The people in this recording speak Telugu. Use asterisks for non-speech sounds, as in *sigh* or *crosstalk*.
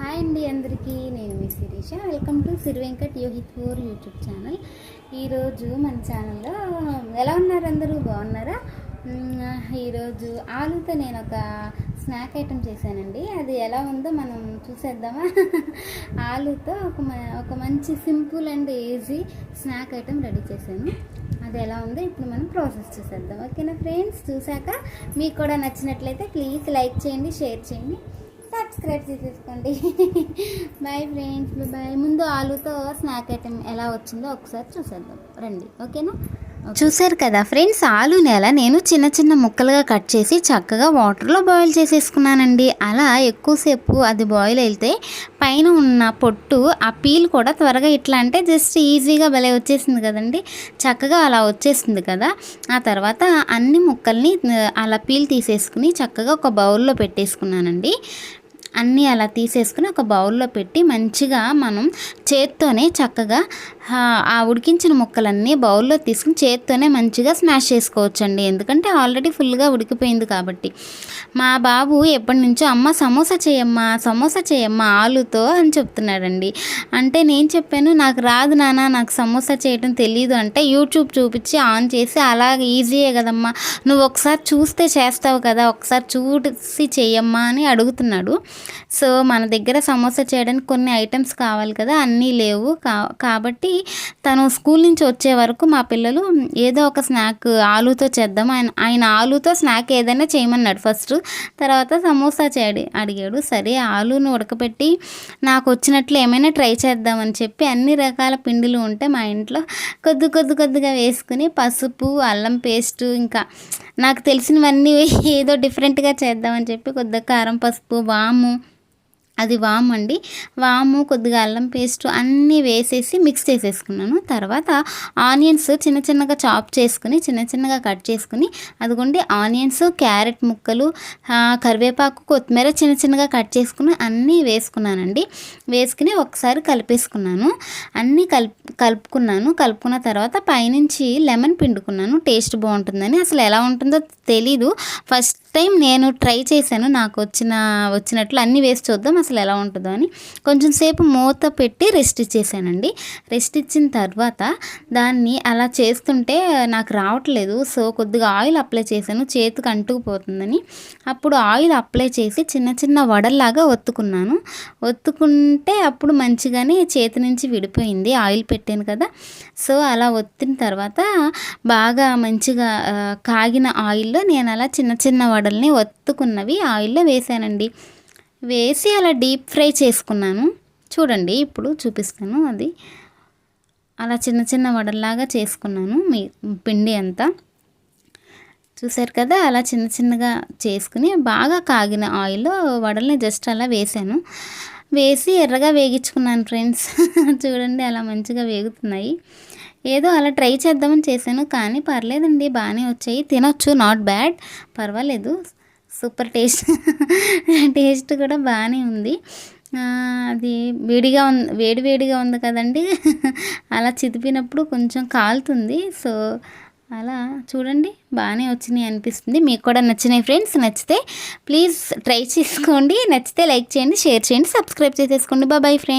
హాయ్ అండి అందరికీ నేను మీ Sirisha. Welcome to Siri Venkat Yohith four YouTube channel ఈరోజు మన ఛానల్లో ఎలా ఉన్నారు అందరూ? బాగున్నారా? ఈరోజు ఆలుతో నేను ఒక స్నాక్ ఐటెం చేశానండి. అది ఎలా ఉందో మనం చూసేద్దామా? *laughs* ఆలుతో ఒక మ- ఒక మంచి simple and easy snack item ready చేశాను. అది ఎలా ఉందో ఇప్పుడు మనం ప్రాసెస్ చేసేద్దాం. ఓకేనా ఫ్రెండ్స్? చూసాక మీకు కూడా నచ్చినట్లయితే ప్లీజ్ లైక్ చేయండి షేర్ చేయండి. సబ్స్క్రైబ్ చేసేసుకోండి. బాయ్ ఫ్రెండ్స్ బాయ్ ముందు ఆలుతో స్నాక్ ఐటెం ఎలా వచ్చిందో ఒకసారి చూసేద్దాం. రండి ఓకేనా? చూసారు కదా ఫ్రెండ్స్ ఆలు నేల నేను చిన్న చిన్న ముక్కలుగా కట్ చేసి చక్కగా వాటర్లో బాయిల్ చేసేసుకున్నానండి. అలా ఎక్కువసేపు అది బాయిల్ అయితే పైన ఉన్న పొట్టు ఆ పీల్ కూడా త్వరగా ఇట్లా అంటే జస్ట్ ఈజీగా భలే వచ్చేసింది కదండి. చక్కగా అలా వచ్చేసింది కదా. ఆ తర్వాత అన్ని ముక్కల్ని అలా పీల్ తీసేసుకుని చక్కగా ఒక బౌల్లో పెట్టేసుకున్నానండి. అన్నీ అలా తీసేసుకుని ఒక బౌల్లో పెట్టి మంచిగా మనం చేత్తోనే చక్కగా ఆ, ఉడికించిన ముక్కలన్నీ బౌల్లో తీసుకుని చేత్తోనే మంచిగా స్మాష్ చేసుకోవచ్చండి. ఎందుకంటే ఆల్రెడీ ఫుల్గా ఉడికిపోయింది కాబట్టి. మా బాబు ఎప్పటి నుంచో అమ్మ సమోసా చేయమ్మా సమోసా చేయమ్మా ఆలుతో అని చెప్తున్నాడండి. అంటే నేను చెప్పాను నాకు రాదు నాన్న నాకు సమోసా చేయడం తెలియదు అంటే యూట్యూబ్ చూపించి ఆన్ చేసి అలాగే ఈజీయే కదమ్మా నువ్వు ఒకసారి చూస్తే చేస్తావు కదా ఒకసారి చూసి చేయమ్మా అని అడుగుతున్నాడు. సో మన దగ్గర సమోసా చేయడానికి కొన్ని ఐటమ్స్ కావాలి కదా అన్నీ లేవు. కా కాబట్టి తను స్కూల్ నుంచి వచ్చే వరకు మా పిల్లలు ఏదో ఒక స్నాక్ ఆలూతో చేద్దాం. ఆయన ఆయన ఆలుతో స్నాక్ ఏదైనా చేయమన్నాడు ఫస్ట్ తర్వాత సమోసా చేయడి అడిగాడు. సరే ఆలును ఉడకపెట్టి నాకు వచ్చినట్లు ఏమైనా ట్రై చేద్దామని చెప్పి అన్ని రకాల పిండిలు ఉంటే మా ఇంట్లో కొద్ది కొద్ది కొద్దిగా వేసుకుని పసుపు అల్లం పేస్టు ఇంకా నాకు తెలిసినవన్నీ *laughs* ఏదో డిఫరెంట్గా చేద్దామని చెప్పి కొద్దిగా కారం పసుపు వాము అది వాము అండి. వాము కొద్దిగా అల్లం పేస్ట్ అన్నీ వేసేసి మిక్స్ చేసేసుకున్నాను. తర్వాత ఆనియన్స్ చిన్న చిన్నగా చాప్ చేసుకుని చిన్న చిన్నగా కట్ చేసుకుని అదిగోండి ఆనియన్స్ క్యారెట్ ముక్కలు కరివేపాకు కొత్తిమీర చిన్న చిన్నగా కట్ చేసుకుని అన్నీ వేసుకున్నానండి. వేసుకుని ఒకసారి కలిపేసుకున్నాను. అన్నీ కలిపి కలుపుకున్నాను. కలుపుకున్న తర్వాత పైనుంచి లెమన్ పిండుకున్నాను. టేస్ట్ బాగుంటుందని. అసలు ఎలా ఉంటుందో తెలీదు. ఫస్ట్ టైం నేను ట్రై చేశాను. నాకు వచ్చిన వచ్చినట్లు అన్నీ వేసి చూద్దాం అసలు ఎలా ఉంటుందో అని. కొంచెం సేపు మూత పెట్టి రెస్ట్ ఇచ్చేసానండి. రెస్ట్ ఇచ్చిన తర్వాత దాన్ని అలా చేస్తుంటే నాకు రావట్లేదు. సో కొద్దిగా ఆయిల్ అప్లై చేశాను. చేతికి అంటుకుపోతుందని. అప్పుడు ఆయిల్ అప్లై చేసి చిన్న చిన్న వడల్లాగా ఒత్తుకున్నాను. ఒత్తుకుంటే అప్పుడు మంచిగానే చేతి నుంచి విడిపోయింది. ఆయిల్ పెట్టాను కదా. సో అలా ఒత్తిన తర్వాత బాగా మంచిగా కాగిన ఆయిల్లో నేను అలా చిన్న చిన్న వడ వడల్ని ఒత్తుకున్నవి ఆయిల్లో వేసానండి. వేసి అలా డీప్ ఫ్రై చేసుకున్నాను. చూడండి ఇప్పుడు చూపిస్తాను అది. అలా చిన్న చిన్న వడల్లాగా చేసుకున్నాను మీ పిండి అంతా. చూసారు కదా అలా చిన్న చిన్నగా చేసుకుని బాగా కాగిన ఆయిల్లో వడల్ని జస్ట్ అలా వేసాను. వేసి ఎర్రగా వేగించుకున్నాను ఫ్రెండ్స్. *laughs* చూడండి అలా మంచిగా వేగుతున్నాయి. ఏదో అలా ట్రై చేద్దామని చేశాను కానీ పర్లేదండి బాగానే వచ్చాయి. తినొచ్చు నాట్ బ్యాడ్ పర్వాలేదు సూపర్ టేస్ట్. *laughs* టేస్ట్ కూడా బాగానే ఉంది. అది వేడిగా ఉంది వేడి వేడిగా ఉంది కదండి. *laughs* అలా చితిపినప్పుడు కొంచెం కాలుతుంది. సో అలా చూడండి బాగానే వచ్చినాయి అనిపిస్తుంది. మీకు కూడా నచ్చినాయి ఫ్రెండ్స్ నచ్చితే ప్లీజ్ ట్రై *laughs* చేసుకోండి. నచ్చితే లైక్ చేయండి షేర్ చేయండి సబ్స్క్రైబ్ చేసేసుకోండి. బాబాయ్ ఫ్రెండ్స్.